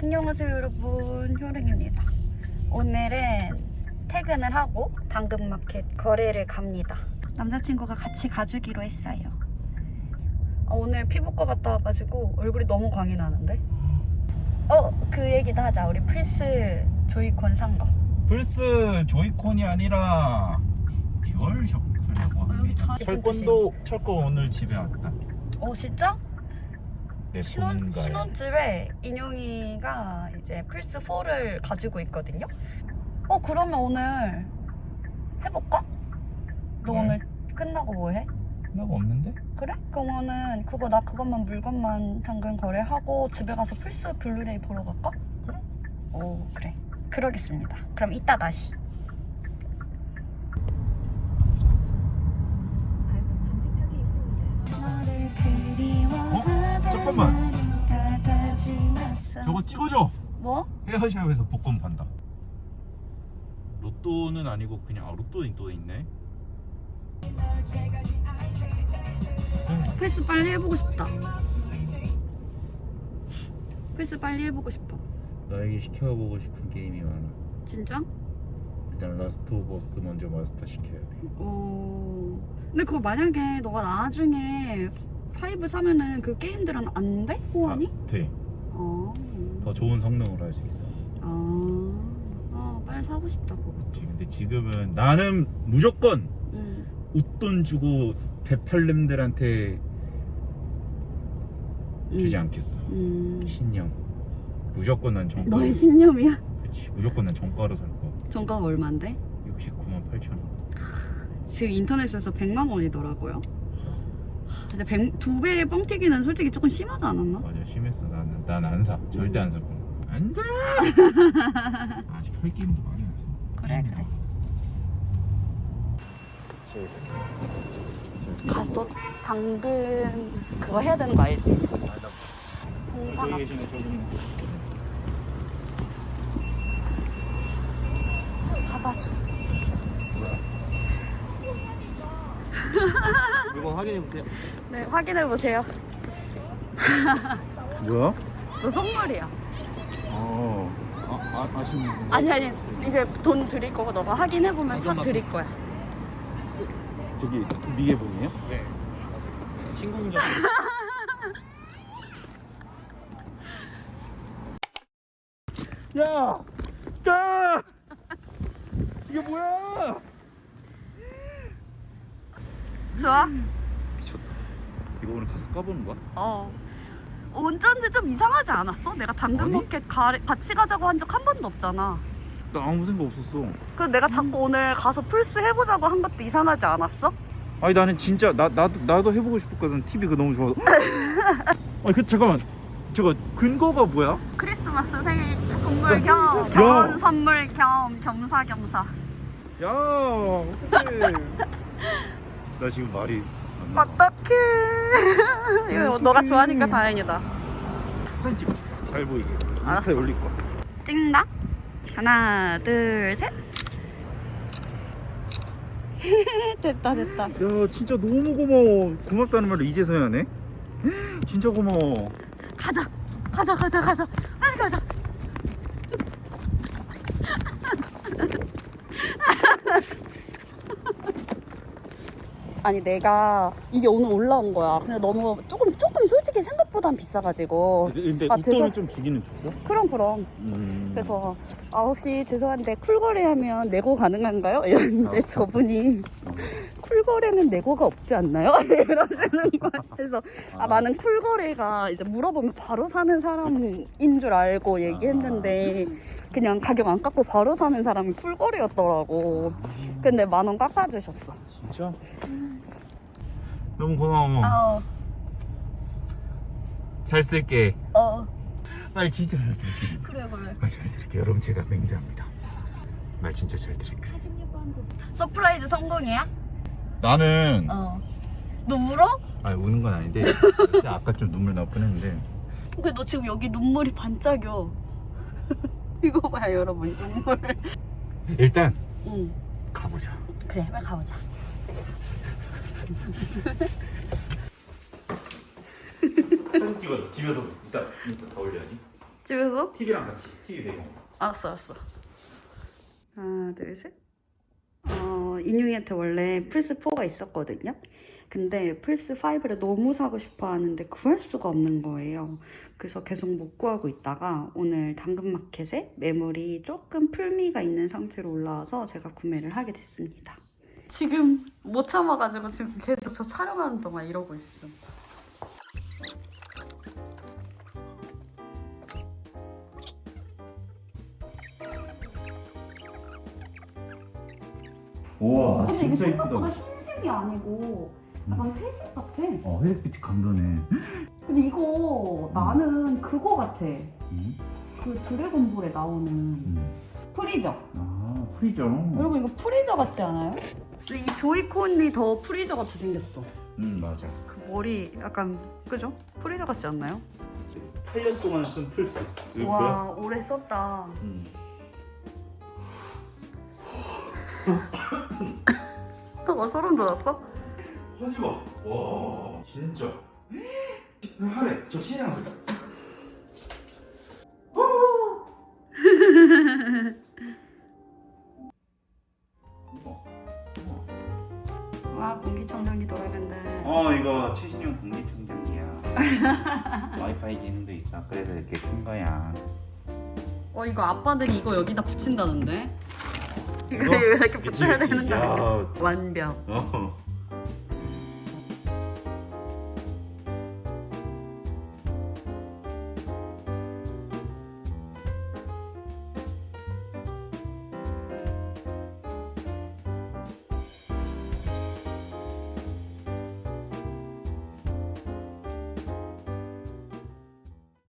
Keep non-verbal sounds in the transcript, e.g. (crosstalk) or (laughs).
안녕하세요 여러분. 효랭입니다. 오늘은 퇴근을 하고 당근마켓 거래를 갑니다. 남자친구가 같이 가주기로 했어요. 아, 오늘 피부과 갔다 와가지고 얼굴이 너무 광이 나는데? 어 그 얘기도 하자. 우리 플스 조이콘 산거. 플스 조이콘이 아니라 듀얼 셔크라고 아, 합니다. 자- 철권도 철권 오늘 집에 왔다. 어 진짜? 내 신혼. 신혼집에 인용이가 이제 플스 4를 가지고 있거든요. 어 그러면 오늘 해볼까? 너 네. 오늘 끝나고 뭐 해? 나가 없는데? 그래? 그러면은 그거 나 그것만 물건만 당근 거래하고 집에 가서 플스 블루레이 보러 갈까? 그래. 오 그래. 그러겠습니다. 그럼 이따 다시. 저거 찍어줘. 뭐? 헤어샵에서 복권 판다. 로또는 아니고 그냥 아 로또는 또 있네. 플스 빨리 해보고 싶다. 플스 빨리 해보고 싶어. 너에게 시켜보고 싶은 게임이 많아. 진짜? 일단 라스트 오브 어스 먼저 마스터 시켜야 돼. 어. 근데 그거 만약에 너가 나중에 5 사면은 그 게임들은 안 돼? 호환이? 아, 돼. 어. 더 좋은 성능으로 할 수 있어. 아. 아, 빨리 사고 싶다 그거. 근데 지금은 나는 무조건 응. 웃돈 주고 대팔렘들한테 주지 응. 않겠어. 음. 신념. 무조건 난 정가. 너의 신념이야? 그치. 무조건 난 정가로 살 거야. 정가가 얼만데? 69만 8천 원. 지금 인터넷에서 100만 원이더라고요. 근데 100, 두 배의 뻥튀기는 솔직히 조금 심하지 않았나? 맞아 심했어 나는 난 안 사. 절대 안살 거야. 안 사. 아직 할 게임도 많이 없어. 그래, 그래. 가서 당근 그거 해야 되는 거 알지? 공사가 계시네 저분. 봐봐줘. 물건 확인해 보세요. 네, 확인해 보세요. (laughs) 뭐야? 너 선물이야. 어. 아, 아 분. 아니 아니 이제 돈 드릴 거고 너가 확인해 보면 사 잠깐만. 드릴 거야. 저기 미개봉이에요? 네. 신공정. (laughs) 야! 야! 이게 뭐야? 좋아? 미쳤다. 이거 오늘 가서 까보는 거야? 어. 운전지 좀 이상하지 않았어? 내가 당근 아니? 마켓 가, 같이 가자고 한 적 한 번도 없잖아. 나 아무 생각 없었어. 그래서 내가 자꾸 오늘 가서 플스 해보자고 한 것도 이상하지 않았어? 아니 나는 진짜 나 나도 나도 해보고 싶었거든. TV 그 너무 좋아서. (laughs) 아니 그 잠깐만. 저거 근거가 뭐야? 크리스마스 생일 선물 야, 겸 야. 결혼 선물 겸 겸사겸사. 야 어떡해. (laughs) 나 지금 말이 안 나와. 어떡해. (laughs) 이거 너가 좋아하니까 다행이다. 사진 찍어. 잘 보이게. 인스타에 올릴 거야. 찍는다. 하나, 둘, 셋. (laughs) 됐다, 됐다. 야 진짜 너무 고마워. 고맙다는 말을 이제서야 하네. (gasps) 진짜 고마워. 가자, 가자, 가자, 가자. 빨리 가자. 아니 내가 이게 오늘 올라온 거야. 근데 너무 조금 조금 솔직히 생각보단 비싸가지고. 근데 아, 웃돈을 죄송- 좀 주기는 줬어? 그럼 그럼. 음. 그래서 아 혹시 죄송한데 쿨거래하면 내고 가능한가요? 이랬는데 아. 저분이 어. 쿨거래는 내고가 없지 않나요? (laughs) 이러시는 거야. 그래서 아, 나는 쿨거래가 이제 물어보면 바로 사는 사람인 줄 알고 얘기했는데 그냥 가격 안 깎고 바로 사는 사람이 쿨거래였더라고. 근데 만 원 깎아주셨어. 진짜? 너무 고마워. 어, 잘 쓸게. 어, 말 진짜 잘 들을게. 그래 그래. 말 잘 들을게. 여러분 제가 맹세합니다. 말 진짜 잘 들을게. 46번 구 서프라이즈 성공이야? 나는 어. 너 울어? 아니 우는 건 아닌데 (laughs) 진짜 아까 좀 눈물 나올 뻔했는데 근데 너 지금 여기 눈물이 반짝여. (laughs) 이거 봐요 여러분 눈물. 일단 응. 가보자. 그래 빨리 가보자. 사진 찍어줘. 집에서 이따 인스타 다 올려야지. 집에서? TV랑 같이 TV 배경 알았어 알았어 하나 둘 셋 어, 인용이한테 원래 플스4가 있었거든요. 근데 플스5를 너무 사고 싶어 하는데 구할 수가 없는 거예요. 그래서 계속 못 구하고 있다가 오늘 당근마켓에 매물이 조금 풀미가 있는 상태로 올라와서 제가 구매를 하게 됐습니다. 지금 못 참아가지고 지금 계속 저 촬영하는 동안 이러고 있어 우와 근데 이게 생각보다 흰색이 아니고 약간 회색 같아 어 회색빛이 감도네 근데 이거 나는 그거 같아. 음? 그 드래곤볼에 나오는 음. 프리저. 아 프리저 여러분 이거 프리저 같지 않아요? 이 조이콘이 더 프리저 같이 생겼어. 음 맞아 그 머리 약간 그죠? 프리저 같지 않나요? 8년 동안 쓴 플스 와 오래 썼다. 음. (laughs) 너 소름 돋았어? 하지 마. 와 진짜. 하래. 저 신랑 와! 공기청정기 돌아간다. 어 이거 최신형 공기청정기야. (laughs) 와이파이 기능도 있어. 그래서 이렇게 큰 거야. 어 이거 아빠들이 이거 여기다 붙인다는데? 이거 이거? (laughs) 이렇게 붙여야. 되는 거 아니야? 야. 완벽. 어